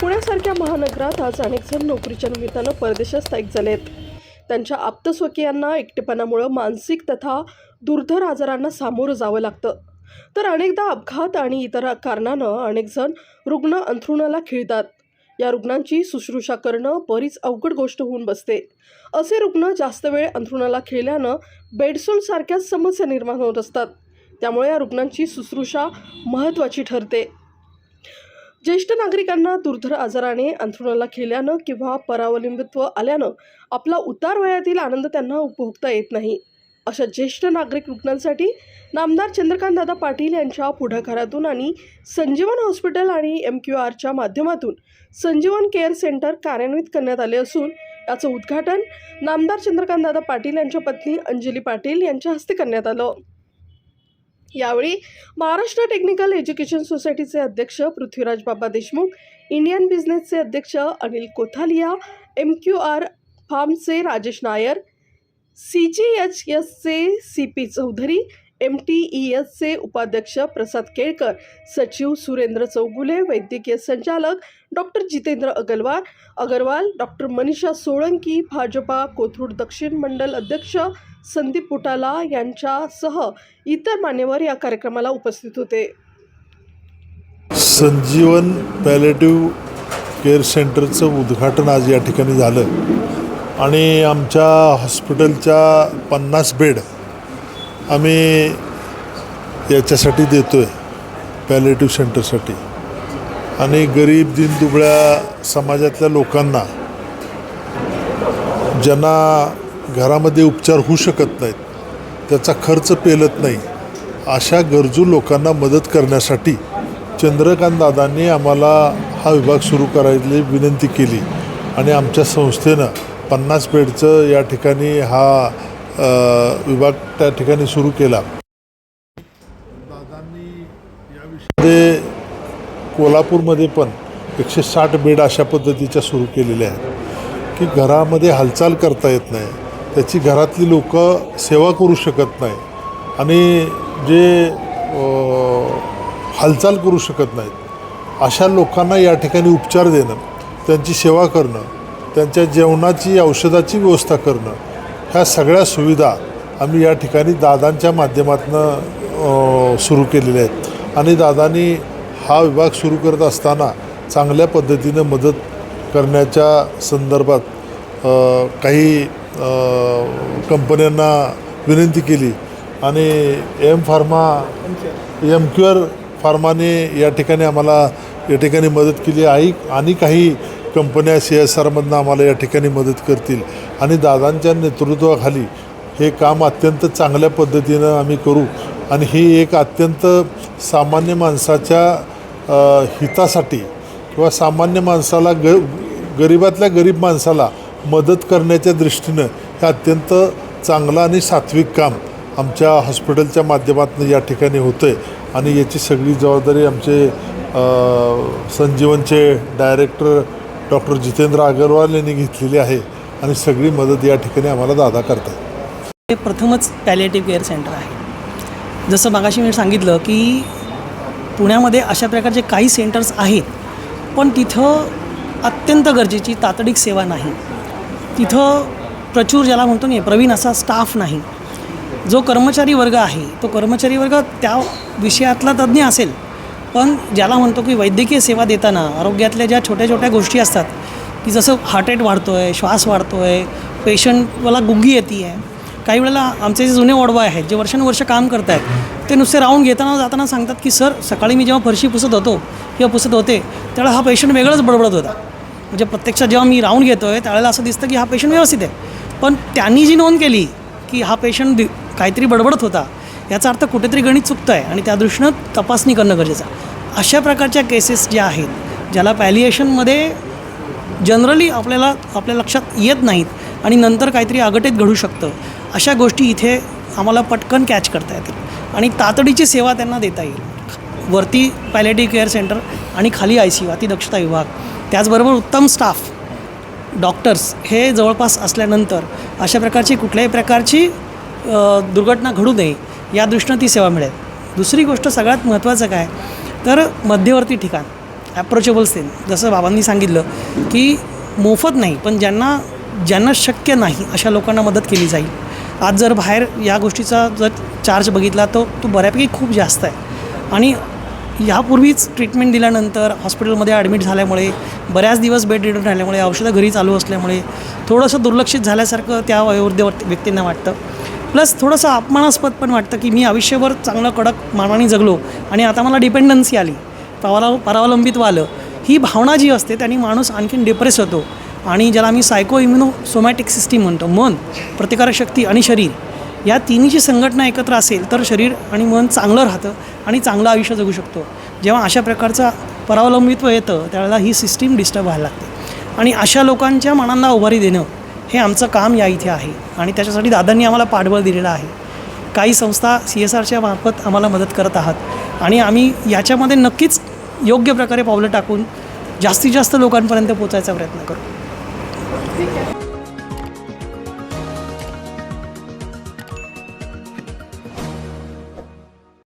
पुण्यासारख्या महानगरात आज अनेक जण नोकरीच्या निमित्तानं परदेशात स्थायिक झाले आहेत. त्यांच्या आप्तस्वकीयांना एकटेपणामुळं मानसिक तथा दुर्धर आजारांना सामोरं जावं लागतं. तर अनेकदा अपघात आणि इतर कारणानं अनेक जण रुग्ण अंथरुणाला खिळतात. या रुग्णांची शुश्रूषा करणं बरीच अवघड गोष्ट होऊन बसते. असे रुग्ण जास्त वेळ अंथरुणाला खिळल्यानं बेडसोलसारख्या समस्या निर्माण होत असतात. त्यामुळे या रुग्णांची शुश्रूषा महत्त्वाची ठरते. ज्येष्ठ नागरिकांना दुर्धर आजाराने अंथरुणाला खेळल्यानं किंवा परावलंबित्व आल्यानं आपला उतार वयातील आनंद त्यांना उपभोगता येत नाही. अशा ज्येष्ठ नागरिक रुग्णांसाठी नामदार चंद्रकांतदादा पाटील यांच्या पुढाकारातून आणि संजीवन हॉस्पिटल आणि एम क्यू आरच्या माध्यमातून संजीवन केअर सेंटर कार्यान्वित करण्यात आले असून याचं उद्घाटन नामदार चंद्रकांतदादा पाटील यांच्या पत्नी अंजली पाटील यांच्या हस्ते करण्यात आलं. यावेळी महाराष्ट्र टेक्निकल एज्युकेशन सोसायटीचे अध्यक्ष पृथ्वीराज बाबा देशमुख इंडियन बिझनेसचे अध्यक्ष Anil Kothaliya M Q R फार्मचे Rajesh Nair C G H एसचे C P Chaudhary M T E एसचे उपाध्यक्ष प्रसाद केळकर सचिव सुरेंद्र चौगुले वैद्यकीय संचालक डॉक्टर जितेंद्र अगरवाल अगरवाल डॉक्टर मनीषा सोळंकी भाजपा कोथरूड दक्षिण मंडल अध्यक्ष संदीप पुटाला यांच्यासह इतर मान्यवर या कार्यक्रमाला उपस्थित होते. संजीवन पॅलेटिव्ह केअर सेंटरचं उद्घाटन आज या ठिकाणी झालं. आणि आमच्या हॉस्पिटलच्या पन्नास बेड आम्ही याच्यासाठी देतो आहे पॅलेटिव्ह सेंटरसाठी आणि गरीब दिनदुबळ्या समाजातल्या लोकांना ज्यांना घरामध्ये उपचार होऊ शकत नाहीत. त्याचा खर्च पेलत नाही. अशा गरजू लोकांना मदत करण्यासाठी चंद्रकांत दादांनी आम्हाला हा विभाग सुरू करायची विनंती केली आणि आमच्या संस्थेनं पन्नास बेडचं या ठिकाणी हा विभाग त्या ठिकाणी सुरू केला. दादांनी याविषयी कोल्हापूरमध्ये पण एकशे साठ बेड अशा पद्धतीच्या सुरू केलेल्या आहेत. की घरामध्ये हालचाल करता येत नाही. त्याची घरातली लोक सेवा करू शकत नाही आणि जे हालचाल करू शकत नाहीत अशा लोकांना या ठिकाणी उपचार देणं त्यांची सेवा करणं त्यांच्या जेवणाची औषधाची व्यवस्था करणं ह्या सगळ्या सुविधा आम्ही या ठिकाणी दादांच्या माध्यमातून सुरू केलेल्या आहेत. आणि दादांनी हा विभाग सुरू करत असताना चांगल्या पद्धतीनं मदत करण्याच्या संदर्भात काही कंपन्यांना विनंती केली. आणि एम फार्मा एम क्युअर फार्माने या ठिकाणी आम्हाला या ठिकाणी मदत केली. आहे आणि काही कंपन्या सी एस आरमधनं आम्हाला या ठिकाणी मदत करतील. आणि दादांच्या नेतृत्वाखाली हे काम अत्यंत चांगल्या पद्धतीनं आम्ही करू. आणि ही एक अत्यंत सामान्य माणसाच्या हितासाठी किंवा सामान्य माणसाला ग गरिबातल्या गरीब माणसाला मदत करण्याच्या दृष्टीनं हे अत्यंत चांगलं आणि सात्विक काम आमच्या हॉस्पिटलच्या माध्यमातून या ठिकाणी होतं आहे आणि याची सगळी जबाबदारी आमचे संजीवनचे डायरेक्टर डॉक्टर जितेंद्र अगरवाल यांनी घेतलेली आहे आणि सगळी मदत या ठिकाणी आम्हाला दादा करतात हे प्रथमच पॅलेटिव्ह केअर सेंटर आहे. जसं मागाशी मी सांगितलं की पुण्यामध्ये अशा प्रकारचे काही सेंटर्स आहेत पण तिथं अत्यंत गरजेची तातडीक सेवा नाही. तिथं प्रचूर ज्याला म्हणतो नाही प्रवीण असा स्टाफ नाही. जो कर्मचारी वर्ग आहे तो कर्मचारी वर्ग त्या विषयातला तज्ज्ञ असेल. पण ज्याला म्हणतो की वैद्यकीय सेवा देताना आरोग्यातल्या ज्या छोट्या छोट्या गोष्टी असतात की जसं हार्ट रेट वाढतो आहे श्वास वाढतो आहे पेशंटला गुंगी येते आहे काही वेळेला आमचे जे जुने ओढवा आहेत जे वर्षानुवर्ष काम करत आहेत ते नुसते राऊंड घेताना जाताना सांगतात की सर सकाळी मी जेव्हा फरशी पुसत होतो किंवा पुसत होते त्यावेळेला हा पेशंट वेगळंच बडबडत होता. म्हणजे प्रत्यक्षात जेव्हा मी राऊंड घेतो आहे त्यावेळेला असं दिसतं की हा पेशंट व्यवस्थित आहे. पण त्यांनी जी नोंद केली की हा पेशंट दि काहीतरी बडबडत होता याचा अर्थ कुठेतरी गणित चुकतं आहे आणि त्या दृष्टीनं तपासणी करणं गरजेचं आहे. अशा प्रकारच्या केसेस ज्या आहेत ज्याला पॅलिएशनमध्ये जनरली आपल्याला आपल्या लक्षात येत नाहीत आणि नंतर काहीतरी आगटेत घडू शकतं अशा गोष्टी इथे आम्हाला पटकन कॅच करता येतील. आणि तातडीची सेवा त्यांना देता येईल. वरती पॅलेटिव्ह केअर सेंटर आणि खाली आय सी यू अतिदक्षता विभाग. त्याचबरोबर उत्तम स्टाफ डॉक्टर्स हे जवळपास असल्यानंतर अशा प्रकारची कुठल्याही प्रकारची दुर्घटना घडू नये या दृष्टीनं ती सेवा मिळेल. दुसरी गोष्ट सगळ्यात महत्त्वाचं काय? तर मध्यवर्ती ठिकाण ॲप्रोचेबल सेल जसं बाबांनी सांगितलं की मोफत नाही पण ज्यांना ज्यांना शक्य नाही अशा लोकांना मदत केली जाईल. आज जर बाहेर या गोष्टीचा जर चार्ज बघितला तर तो बऱ्यापैकी खूप जास्त आहे. आणि यापूर्वीच ट्रीटमेंट दिल्यानंतर हॉस्पिटलमध्ये ॲडमिट झाल्यामुळे बऱ्याच दिवस बेड रिडन राहिल्यामुळे औषधं घरी चालू असल्यामुळे थोडंसं दुर्लक्षित झाल्यासारखं त्या वयोवृद्ध व्यक्तींना वाटतं. प्लस थोडंसं अपमानास्पद पण वाटतं की मी आयुष्यभर चांगलं कडक मानाने जगलो आणि आता मला डिपेंडन्सी आली. परावला परावलंबित्व आलं ही भावना जी असते त्यांनी माणूस आणखीन डिप्रेस होतो. आणि ज्याला आम्ही सायको इम्युनो सोमॅटिक सिस्टीम म्हणतो. मन प्रतिकारशक्ती आणि शरीर. या तिन्हीची संघटना एकत्र असेल तर शरीर आणि मन चांगलं राहतं आणि चांगलं आयुष्य जगू शकतो. जेव्हा अशा प्रकारचं परावलंबित्व येतं त्यावेळेला ही सिस्टीम डिस्टर्ब व्हायला लागते. आणि अशा लोकांच्या मनांना उभारी देणं हे आमचं काम या इथे आहे. आणि त्याच्यासाठी दादांनी आम्हाला पाठबळ दिलेलं आहे. काही संस्था सी एस आरच्या मार्फत आम्हाला मदत करत आहात. आणि आम्ही याच्यामध्ये नक्कीच योग्य प्रकारे पावलं टाकून जास्तीत जास्त लोकांपर्यंत पोचायचा प्रयत्न करू. ठीक आहे